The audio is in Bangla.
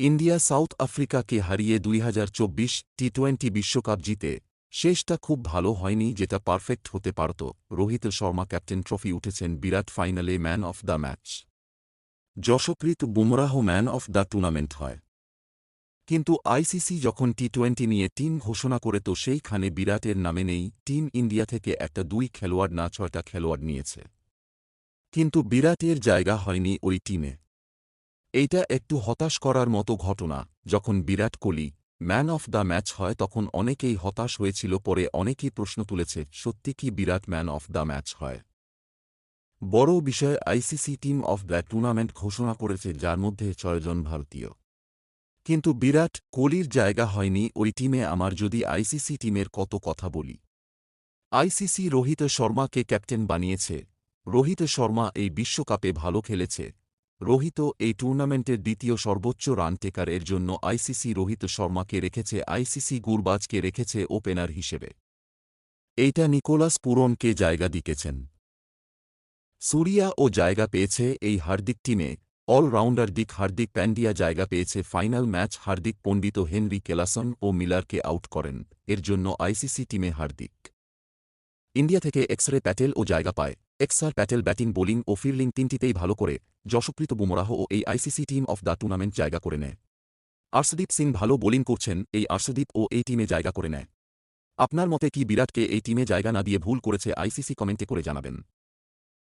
ইন্ডিয়া সাউথ আফ্রিকাকে হারিয়ে দুই টি টোয়েন্টি বিশ্বকাপ জিতে শেষটা খুব ভালো হয়নি যেটা পারফেক্ট হতে পারত। রোহিত শর্মা ক্যাপ্টেন ট্রফি উঠেছেন বিরাট ফাইনালে man of the match. Jasprit Bumrah man of the tournament হয়। কিন্তু আইসিসি যখন টি টোয়েন্টি নিয়ে টিম ঘোষণা করে তো সেইখানে বিরাটের নামে নেই, টিম ইন্ডিয়া থেকে একটা দুই খেলোয়াড় না ছয়টা খেলোয়াড় নিয়েছে। কিন্তু বিরাটের জায়গা হয়নি ওই টিমে। এইটা একটু হতাশ করার মতো ঘটনা, যখন Virat Kohli man of the match হয় তখন অনেকেই হতাশ হয়েছিল পরে অনেকেই প্রশ্ন তুলেছে, সত্যি কি Virat man of the match হয়? বড় বিষয়, ICC team of the tournament ঘোষণা করেছে যার মধ্যে ছয়জন ভারতীয়। কিন্তু বিরাট কোহলির জায়গা হয়নি, ওই টিমে আমার যদি আইসিসি টিমের কত কথা বলি। আইসিসি রোহিত শর্মাকে ক্যাপ্টেন বানিয়েছে। রোহিত শর্মা এই বিশ্বকাপে ভালো খেলেছে। রোহিত এই টুর্নামেন্টের দ্বিতীয় সর্বোচ্চ রান টেকারের জন্য আইসিসি রোহিত শর্মাকে রেখেছে আইসিসি গুরবাজকে রেখেছে ওপেনার হিসেবে। এইটা নিকোলাস পুরনকে জায়গা দিকেছেন। সুরিয়া ও জায়গা পেয়েছে এই হার্দিক টিমে। অলরাউন্ডার দিক হার্দিক প্যান্ডিয়া জায়গা পেয়েছে। Final match Hardik Pandya Heinrich Klaasen ও মিলারকে আউট করেন। এর জন্য আইসিসি টিমে হার্দিক। ইন্ডিয়া থেকে এক্সরে প্যাটেল ও জায়গা পায়। এক্সার প্যাটেল ব্যাটিং, বোলিং ও ফিল্ডিং তিনটিতেই ভালো করে যশপ্রীত বুমরাহ ও এই ICC team of the tournament জায়গা করে নেয়। আর্শদীপ সিং ভালো বোলিং করছেন, এই আর্শদীপ ও এই টিমে জায়গা করে নেয়। আপনার মতে কি বিরাটকে এই টিমে জায়গা না দিয়ে ভুল করেছে আইসিসি কমেন্টে করে জানাবেন।